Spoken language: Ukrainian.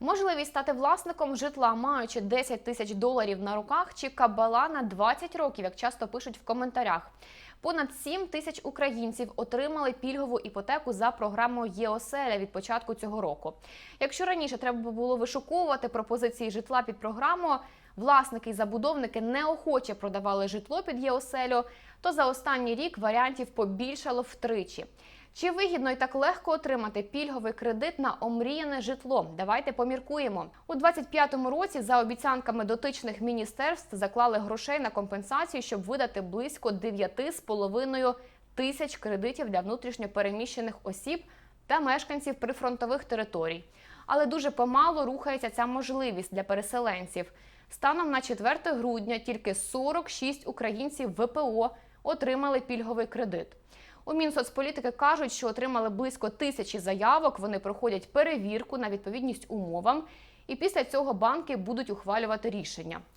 Можливість стати власником житла, маючи 10 тисяч доларів на руках, чи кабала на 20 років, як часто пишуть в коментарях. Понад 7 тисяч українців отримали пільгову іпотеку за програмою ЄОСЕЛЯ від початку цього року. Якщо раніше треба було вишуковувати пропозиції житла під програму, власники і забудовники неохоче продавали житло під ЄОСЕЛю, то за останній рік варіантів побільшало втричі. Чи вигідно і так легко отримати пільговий кредит на омріяне житло? Давайте поміркуємо. У 25-му році за обіцянками дотичних міністерств заклали грошей на компенсацію, щоб видати близько 9,5 тисяч кредитів для внутрішньо переміщених осіб та мешканців прифронтових територій. Але дуже помало рухається ця можливість для переселенців. Станом на 4 грудня тільки 46 українців ВПО отримали пільговий кредит. У Мінсоцполітики кажуть, що отримали близько тисячі заявок. Вони проходять перевірку на відповідність умовам, і після цього банки будуть ухвалювати рішення.